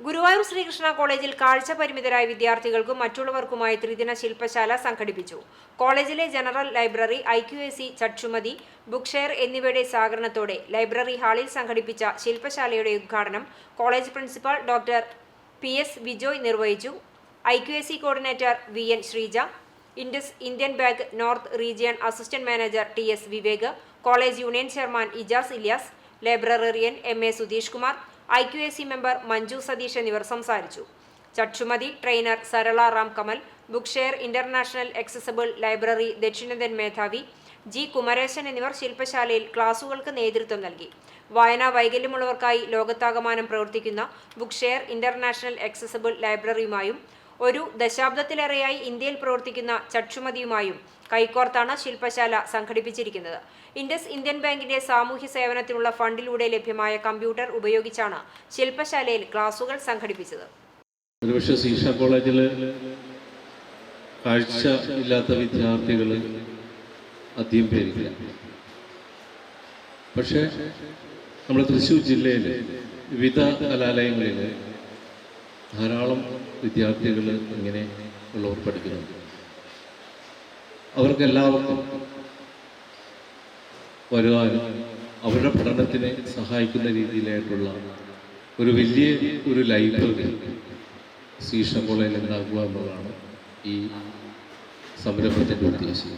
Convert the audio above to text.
ഗുരുവായൂർ ശ്രീകൃഷ്ണ കോളേജിൽ കാഴ്ച പരിമിതരായ വിദ്യാർത്ഥികൾക്കും മറ്റുള്ളവർക്കുമായി ത്രിദിന ശില്പശാല സംഘടിപ്പിച്ചു. കോളേജിലെ general library I Q S C ചട്ടുമതി book share എന്നിവയുടെ സഹകരണത്തോടെ ലൈബ്രറി ഹാളിൽ സംഘടിപ്പിച്ച ശില്പശാലയുടെ ഉദ്ഘാടനം college principal doctor P S Vijoy നിർവഹിച്ചു. I Q S C coordinator V N Sreeja Indus Indian bank north region assistant manager T S Vivek college union chairman Ijas Iliyas librarian M A Sudheesh Kumar I Q A C member Manju Satheesh എന്നിവർ സംസാരിച്ചു. Chakshumathi trainer Sarala Ram Kamal book share international accessible library ദക്ഷിണേന്ത്യൻ മേധാവി G Kumaresan എന്നിവർ ശില്പശാലയിൽ ക്ലാസുകൾക്ക് നേതൃത്വം നൽകി. വായനാ വൈകല്യമുള്ളവർക്കായി ലോകത്താകമാനം പ്രവർത്തിക്കുന്ന ബുക്ക് ഷെയർ ഇന്റർനാഷണൽ എക്സസബിൾ ലൈബ്രറിയുമായും ഒരു ദശാബ്ദത്തിലേറെയായി ഇന്ത്യയിൽ പ്രവർത്തിക്കുന്ന ചക്ഷുമതിയുമായും കൈകോർത്താണ് ശില്പശാല സംഘടിപ്പിച്ചിരിക്കുന്നത്. ഇൻഡസ് ഇന്ത്യൻ ബാങ്കിന്റെ സാമൂഹ്യ സേവനത്തിനുള്ള ഫണ്ടിലൂടെ ലഭ്യമായ കമ്പ്യൂട്ടർ ഉപയോഗിച്ചാണ് ശില്പശാലയിൽ ക്ലാസുകൾ സംഘടിപ്പിച്ചത്. സീഷ കാഴ്ച ഇല്ലാത്ത വിദ്യാർത്ഥികൾ അധികം പേരില്ല. പക്ഷേ നമ്മുടെ തൃശ്ശൂർ ജില്ലയിൽ വിവിധ കലാലയങ്ങളിൽ ധാരാളം വിദ്യാർത്ഥികൾ ഇങ്ങനെ ഉള്ളവർ പഠിക്കുന്നുണ്ട്. അവർക്കെല്ലാവർക്കും വരുവാനും അവരുടെ പഠനത്തിനെ സഹായിക്കുന്ന രീതിയിലായിട്ടുള്ള ഒരു വലിയ ഒരു ലൈബ്രറി സീഷ കോളേജിൽ ഉണ്ടാക്കുക എന്നതാണ് ഈ സംരംഭത്തിന്റെ ഉദ്ദേശം.